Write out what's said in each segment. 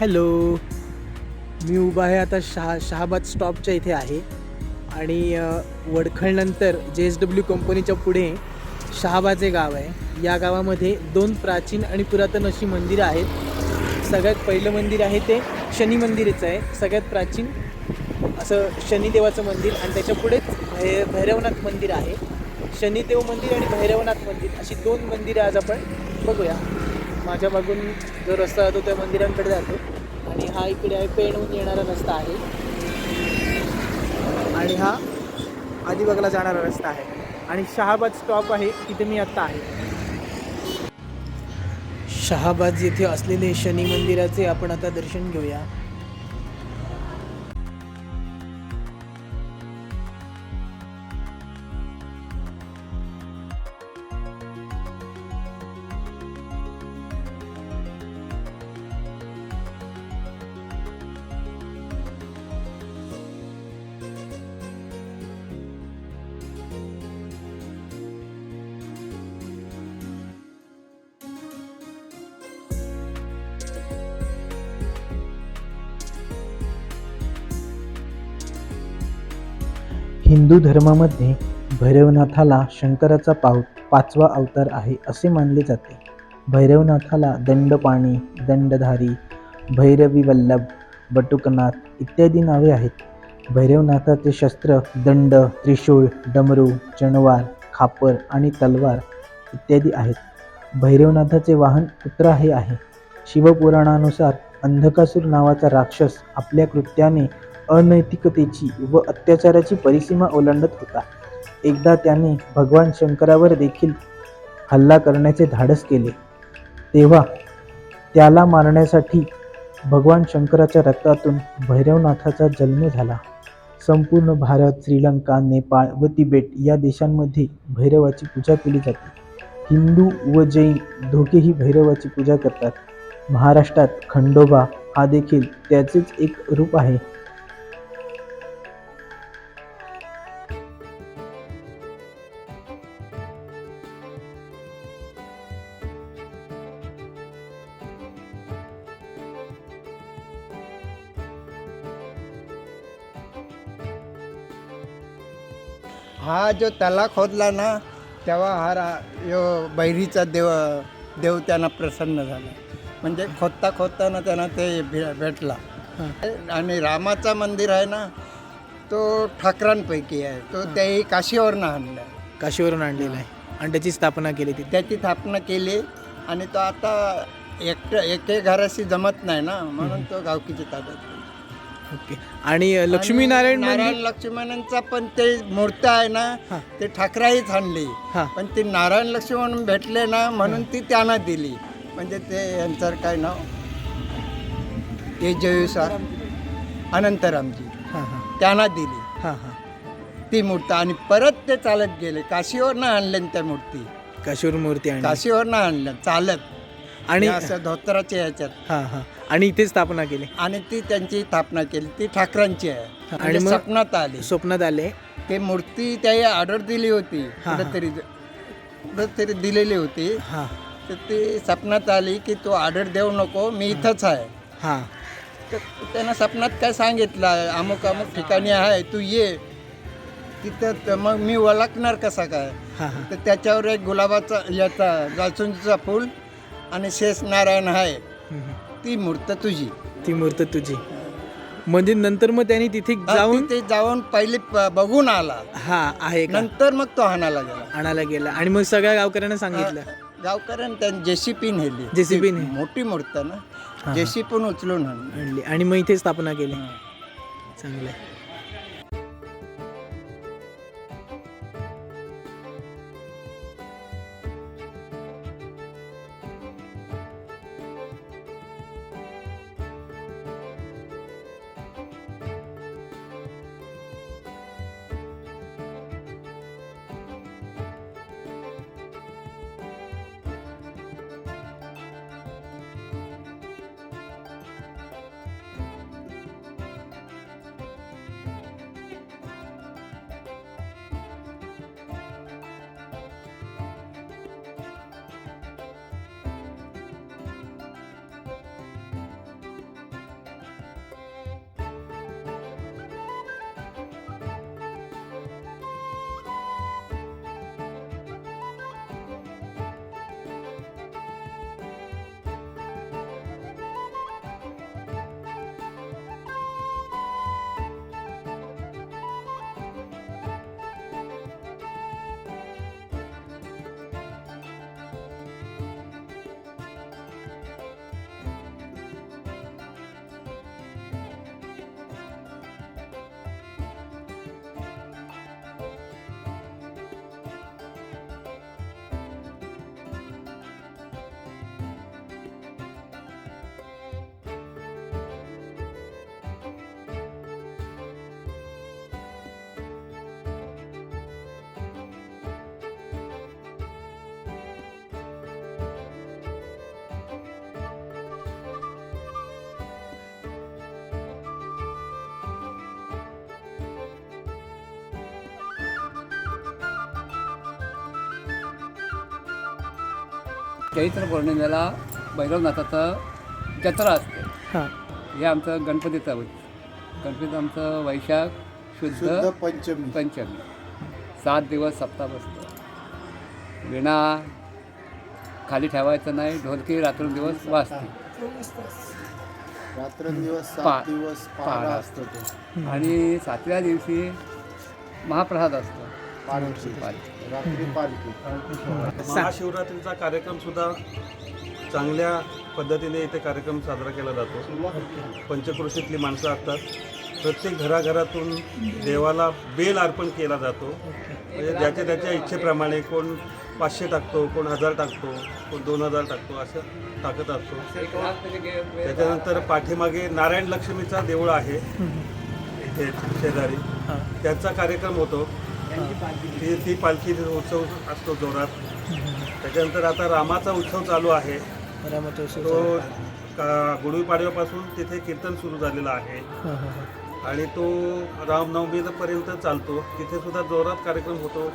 Hello. मी उभा आहे आता शहा शहाबाद स्टॉपच्या इथे आहे. आणि वडखळनंतर जे एस डब्ल्यू कंपनीच्या पुढे शहाबाद हे गाव आहे. या गावामध्ये दोन प्राचीन आणि पुरातन अशी मंदिरं आहेत. सगळ्यात पहिलं मंदिर आहे ते शनी मंदिरच आहे. सगळ्यात प्राचीन असं शनिदेवाचं मंदिर आणि त्याच्या पुढेच भै भैरवनाथ मंदिर आहे. शनिदेव मंदिर आणि भैरवनाथ मंदिर अशी दोन मंदिरं आज आपण बघूया. माझ्या मागून जो रस्ता जातो त्या मंदिरांकडे जातो. हा इकडे आहे पेणहून येणारा रस्ता आहे. आणि हा अलिबागला जाणारा रस्ता आहे. आणि शहाबाद स्टॉप आहे तिथे मी आत्ता आहे. शहाबाद येथे असलेले शनी मंदिराचे आपण आता दर्शन घेऊया. हिंदू धर्मामध्ये भैरवनाथाला शंकराचा पाव पाचवा अवतार आहे असे मानले जाते. भैरवनाथाला दंडपाणी दंडधारी भैरवी वल्लभ बटुकनाथ इत्यादी नावे आहेत. भैरवनाथाचे शस्त्र दंड त्रिशूळ डमरू चणवार खापर आणि तलवार इत्यादी आहेत. भैरवनाथाचे वाहन कुत्रा हे आहे. शिवपुराणानुसार अंधकासूर नावाचा राक्षस आपल्या कृत्याने अनैतिकतेची व अत्याचाराची परिसीमा ओलांडत होता. एकदा त्याने भगवान शंकरावर देखील हल्ला करण्याचे धाडस केले. तेव्हा त्याला मारण्यासाठी भगवान शंकराच्या रक्तातून भैरवनाथाचा जन्म झाला. संपूर्ण भारत श्रीलंका नेपाळ व तिबेट या देशांमध्ये भैरवाची पूजा केली जाते. हिंदू व जैन दोघेही भैरवाची पूजा करतात. महाराष्ट्रात खंडोबा हा देखील त्याचेच एक रूप आहे. हा जो तला खोदला ना तेव्हा हा रा यो बैरीचा देव देव त्यांना प्रसन्न झाला. म्हणजे खोदता खोदताना त्यांना ते भे- भेटला. आणि रामाचा मंदिर आहे ना तो ठाकरांपैकी आहे. तो तेही काशीवरनं आणला काशीवरून आणलेला आहे. आणि त्याची स्थापना केली तिथे. त्याची स्थापना केली आणि तो आता एकटं एके घराशी जमत नाही ना म्हणून तो गावकीच्या ताब्यात. ओके. आणि लक्ष्मीनारायण नारायण मंदिर? लक्ष्मणांचा पण ते मूर्त आहे ना. ते ठाकराहीच आणली. हा. पण ते नारायण लक्ष्मण भेटले ना म्हणून ती त्यांना दिली. म्हणजे ते यांचं काय नाव? ते जयुसा अनंतरामजी. हां हां. त्यांना दिली. हां हां. ती मूर्त आणि परत ते चालत गेले. काशीवरनं आणले त्या मूर्ती. काशीवरून मूर्ती आणि काशीवरनं आणल्या. चालत. आणि आणि असं धोत्राच्या ह्याच्यात हां हां. आणि इथे स्थापना केली. आणि ती त्यांची स्थापना केली. ती ठाकरांची आहे. आणि आणि मग- स्वप्नात आली. स्वप्नात आले. ते मूर्ती त्याही ऑर्डर दिली होती. हा, हा. कुठेतरी कुठेतरी दिलेली होती. हां. तर ती स्वप्नात आली की तू ऑर्डर देऊ नको मी इथंच आहे. हां. तर त्यांना स्वप्नात काय सांगितलं? अमुक अमुक ठिकाणी आहे तू ये. तिथं त- मग मी ओळखणार कसा काय? हां हां. तर त्याच्यावर एक गुलाबाचा याचा जास्वंदीचा फूल आणि शेष नारायण आहे. हम्म, हम्म. ती मूर्त तुझी. ती मूर्त तुझी. म्हणजे नंतर मग त्यांनी तिथे जाऊन तिथे जाऊन पहिले प- बघून आला. हा आहे का? नंतर मग तो हाणाला गेला. आणायला गेला. आणि मग सगळ्या गावकऱ्यांना सांगितलं. गावकऱ्यानं त्यांनी जेसीपी नेली. JCP ती ने? मोठी मूर्त ना. जेसीपी उचलून आणली. आणली. आणि मग इथे स्थापना केली. चांगलं आहे. चैत्र पौर्णिमेला भैरवनाथाचं जत्रा असते. हां. हे आमचं गणपतीचं होत गणपती आमचं वैशाख शुद्ध पंचमी. पंचमी. सात दिवस सप्ताह बसतो. विणा खाली ठेवायचं नाही ढोलकी रात्रंदिवस वाजते. रात्रंदिवस पा- दिवस पहारा असतो तो. आणि सातव्या दिवशी महाप्रसाद असतो. पालखी. रात्री पालखी. महाशिवरात्रीचा कार्यक्रम सुद्धा चांगल्या पद्धतीने इथे कार्यक्रम साजरा केला जातो. पंचक्रोशीतली माणसं असतात. प्रत्येक घराघरातून देवाला बेल अर्पण केला जातो. म्हणजे ज्याच्या त्याच्या इच्छेप्रमाणे कोण पाचशे टाकतो कोण हजार टाकतो कोण दोन हजार टाकतो असं टाकत असतो. त्याच्यानंतर पाठीमागे नारायण लक्ष्मीचा देऊळ आहे. इथे शेजारी. त्याचा कार्यक्रम होतो. ती ती पालखी उत्सव असतो जोरात. त्याच्यानंतर आता रामाचा उत्सव चालू आहे. तो का- गुढीपाडव्यापासून तिथे कीर्तन सुरू झालेलं आहे. आणि तो रामनवमीपर्यंत चालतो. तिथे सुद्धा जोरात कार्यक्रम होतो.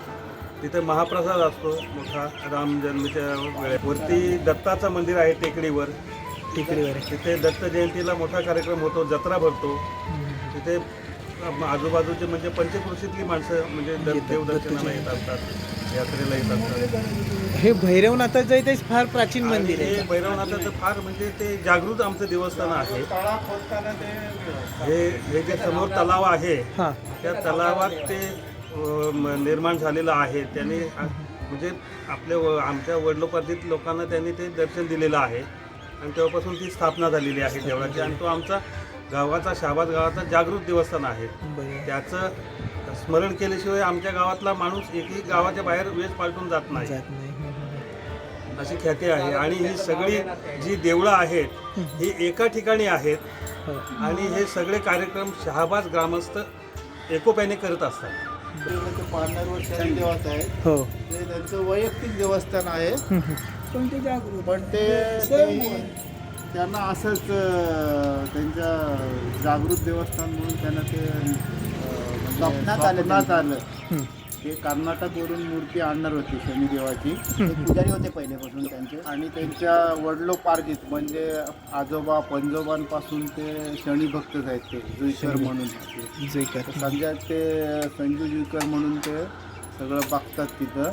तिथे महाप्रसाद असतो मोठा राम जन्मीच्या वेळेत. वरती दत्ताचं मंदिर आहे टेकडीवर. टेकडीवर तिथे दत्त जयंतीला मोठा कार्यक्रम होतो. जत्रा भरतो. तिथे आजूबाजूचे म्हणजे पंचकृषीतली माणसं म्हणजे देवदर्शनाला येत असतात यात्रेला येत असतात. हे भैरवनाथाचं इथे फार प्राचीन आणि मंदिर आहे. हे भैरवनाथाचं फार म्हणजे ते जागृत आमचं देवस्थान आहे. हे हे जे समोर तलाव आहे हां. त्या तलावात ते अ, म- निर्माण झालेलं आहे. त्यांनी आ- म्हणजे आपल्या व- आमच्या वडलोपार्जित लोकांना त्यांनी ते दर्शन दिलेलं आहे. आणि तेव्हापासून ती स्थापना झालेली आहे देवळाची. आणि तो आमचा गावाचा शाबाद गावाचा जागृत देवस्थान आहे. त्याचं स्मरण केल्याशिवाय आमच्या गावातला माणूस एकही गावाच्या बाहेर वेश पालटून जात नाही. जात नाही. हं, हं, अशी ख्याती आहे आणि ही सगळी जी देवळं आहेत ही एका ठिकाणी आहेत हं. हो. आणि हे सगळे कार्यक्रम शहाबाज ग्रामस्थ एकोप्याने करत असतात. पार्टनरवर शनी देवाचं आहे. हो. ते त्यांचं वैयक्तिक देवस्थान आहे. हं, हं. पण ते पण ते- त्यांना असंच त्यांच्या जागृत देवस्थान म्हणून त्यांना ते म्हणजे स्वप्नात आलं स्वप्नात आलं. हं. ते कर्नाटकवरून मूर्ती आणणार होती शनिदेवाची. ते पुजारी होते पहिल्यापासून त्यांचे. आणि त्यांच्या वडलोपार्जित म्हणजे आजोबा पंजोबांपासून ते शनी भक्तच आहेत ते जुईकर म्हणून. ते. जे कर तर सध्या ते संजू जुईकर म्हणून ते सगळं बघतात तिथं.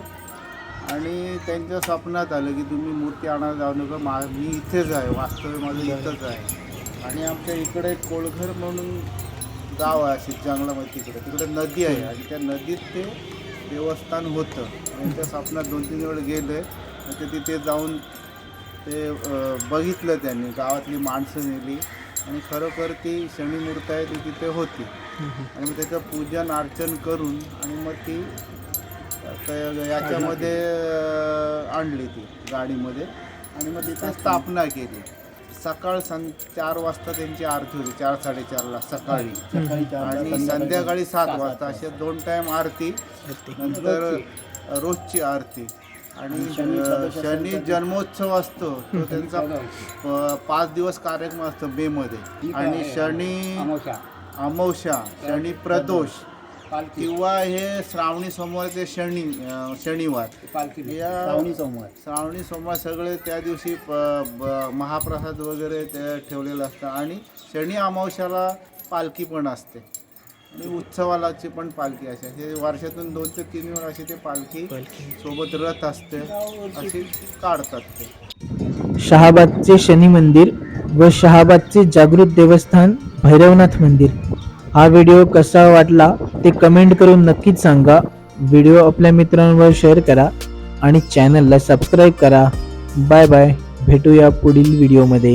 आणि त्यांच्या स्वप्नात आलं की तुम्ही मूर्ती आणायला जाऊ नका. मा मी इथेच आहे. वास्तव्य माझं इथंच आहे. आणि आमच्या इकडे कोळघर म्हणून गाव आहे अशी जंगलामध्ये तिकडे. तिकडे नदी आहे आणि त्या नदीत ते देवस्थान होतं. आणि त्या स्वप्नात दोन तीन वेळ गेले आणि ते तिथे जाऊन ते बघितलं त्यांनी. गावातली माणसं नेली. आणि खरोखर ती शनी मूर्त आहे ती तिथे होती. आणि मग त्याचं पूजन अर्चन करून आणि मग ती त्या- याच्यामध्ये आणली ती गाडीमध्ये. आणि मग तिथे स्थापना केली. सकाळ सं चार वाजता त्यांची आरती होती चार साडेचारला सकाळी. आणि संध्याकाळी सात वाजता. असे दोन टाइम आरती नंतर रोजची. आरती. आणि शनी तर- जन्मोत्सव असतो तो त्यांचा पाच दिवस कार्यक्रम असतो मे मध्ये ठीक आणि. शनी अमावस्या शनी प्रदोष. पालखी. किंवा हे श्रावणी सोमवारचे शनी अं, शनिवार. पालखी या श्रावणी सोमवार. श्रावणी सोमवार सगळे त्या दिवशी प- ब- महाप्रसाद वगैरे ते ठेवलेलं असतं. आणि शनी अमावस्याला पालखी पण असते. आणि उत्सवालाची पण पालखी असते. हे वर्षातून दोन ते तीन वेळा अशी ते पालखी. सोबत रथ असते. अशी काढतात ते. शहाबादचे शनी मंदिर व शहाबादचे जागृत देवस्थान भैरवनाथ मंदिर. हा व्हिडिओ कसा वाटला? ते कमेंट करून नक्कीच सांगा. व्हिडिओ आपल्या मित्रांवर शेअर करा आणि चॅनलला सबस्क्राईब करा. बाय बाय भेटूया पुढील व्हिडिओमध्ये